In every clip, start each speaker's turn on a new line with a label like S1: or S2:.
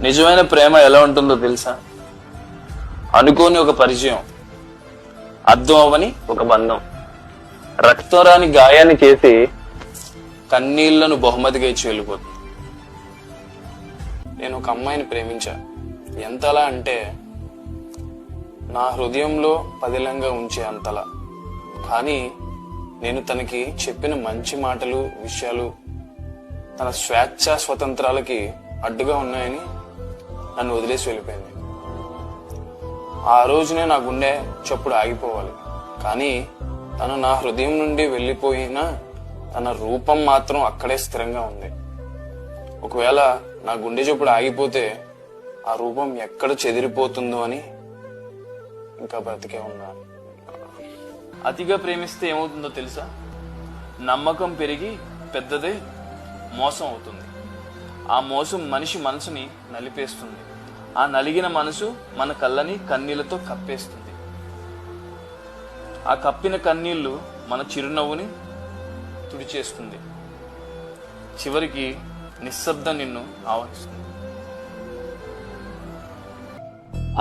S1: నిజమైన ప్రేమ ఎలా ఉంటుందో తెలుసా? అనుకోని ఒక పరిచయం అర్థం అవని ఒక బంధం. రక్తం రాని గాయాన్ని చేసి కన్నీళ్ళను బహుమతిగా ఇచ్చి వెళ్ళిపోతుంది. నేను ఒక అమ్మాయిని ప్రేమించా. ఎంతలా అంటే నా హృదయంలో పదిలంగా ఉంచే అంతలా. కానీ నేను తనకి చెప్పిన మంచి మాటలు విషయాలు తన స్వేచ్ఛ స్వతంత్రాలకి అడ్డుగా ఉన్నాయని నన్ను వదిలేసి వెళ్ళిపోయింది. ఆ రోజునే నా గుండె చప్పుడు ఆగిపోవాలి. కానీ తను నా హృదయం నుండి వెళ్ళిపోయినా తన రూపం మాత్రం అక్కడే స్థిరంగా ఉంది. ఒకవేళ నా గుండె చప్పుడు ఆగిపోతే ఆ రూపం ఎక్కడ చెదిరిపోతుందో అని ఇంకా బ్రతికే ఉన్నాను. అతిగా ప్రేమిస్తే ఏమవుతుందో తెలుసా? నమ్మకం పెరిగి పెద్దదే మోసం అవుతుంది. ఆ మోసం మనిషి మనసుని నలిపేస్తుంది. ఆ నలిగిన మనసు మన కళ్ళని కన్నీళ్ళతో కప్పేస్తుంది. ఆ కప్పిన కన్నీళ్ళు మన చిరునవ్వుని తుడిచేస్తుంది. చివరికి నిశ్శబ్దం నిన్ను ఆవహిస్తుంది.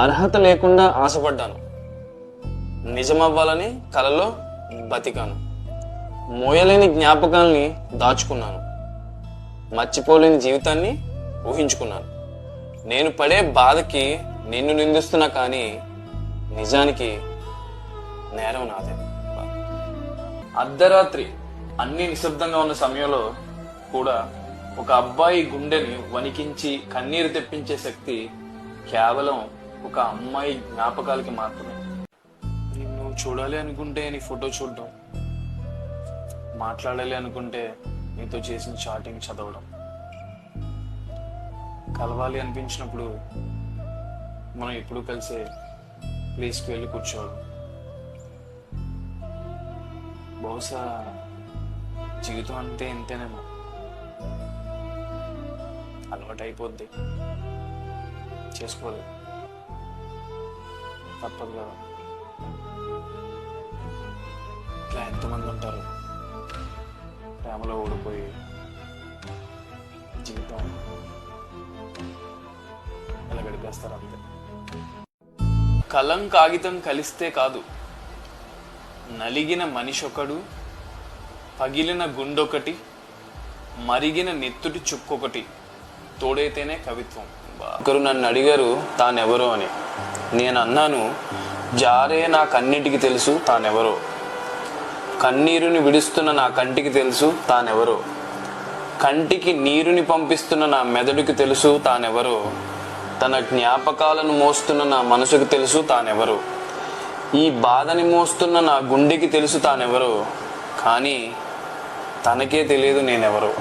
S1: అర్హత లేకుండా ఆశపడ్డాను. నిజమవ్వాలని కలలో బతికాను. మోయలేని జ్ఞాపకాల్ని దాచుకున్నాను. మర్చిపోలేని జీవితాన్ని ఊహించుకున్నాను. నేను పడే బాధకి నిన్ను నిందిస్తున్నా కానీ నిజానికి నేరం నాదే. అర్ధరాత్రి అన్ని నిశ్శబ్దంగా ఉన్న సమయంలో కూడా ఒక అబ్బాయి గుండెని వణికించి కన్నీరు తెప్పించే శక్తి కేవలం ఒక అమ్మాయి జ్ఞాపకాలకి మాత్రమే. నిన్ను చూడాలి అనుకుంటే నీ ఫోటో చూడడం మాట్లాడాలి అనుకుంటే నీతో చేసిన చాటింగ్ చదవడం. కలవాలి అనిపించినప్పుడు మనం ఎప్పుడు కలిసే ప్లేస్కి వెళ్ళి కూర్చోవడం. బహుశా జీవితం అంటే ఇంతేనేమో. అలవాటు అయిపోద్ది చేసుకోలేదు తప్పదు కదా. ఇట్లా ఎంతమంది ఉంటారు? ప్రేమలో ఓడిపోయి జీవితం ఇలా గడిపేస్తారు అంతే. కలం కాగితం కలిస్తే కాదు. నలిగిన మనిషి ఒకడు పగిలిన గుండొకటి మరిగిన నెత్తుటి చుక్కొకటి తోడైతేనే కవిత్వం. ఒకరు నన్ను అడిగారు తానెవరో? అని. నేను అన్నాను జారే నాకన్నింటికి తెలుసు తానెవరో? కన్నీరుని విడుస్తున్న నా కంటికి తెలుసు తానెవరో. కంటికి నీరుని పంపిస్తున్న నా మెదడుకి తెలుసు తానెవరో. తన జ్ఞాపకాలను మోస్తున్న నా మనసుకు తెలుసు తానెవరో. ఈ బాధని మోస్తున్న నా గుండెకి తెలుసు తానెవరో. కానీ తనకే తెలియదు నేనెవరో.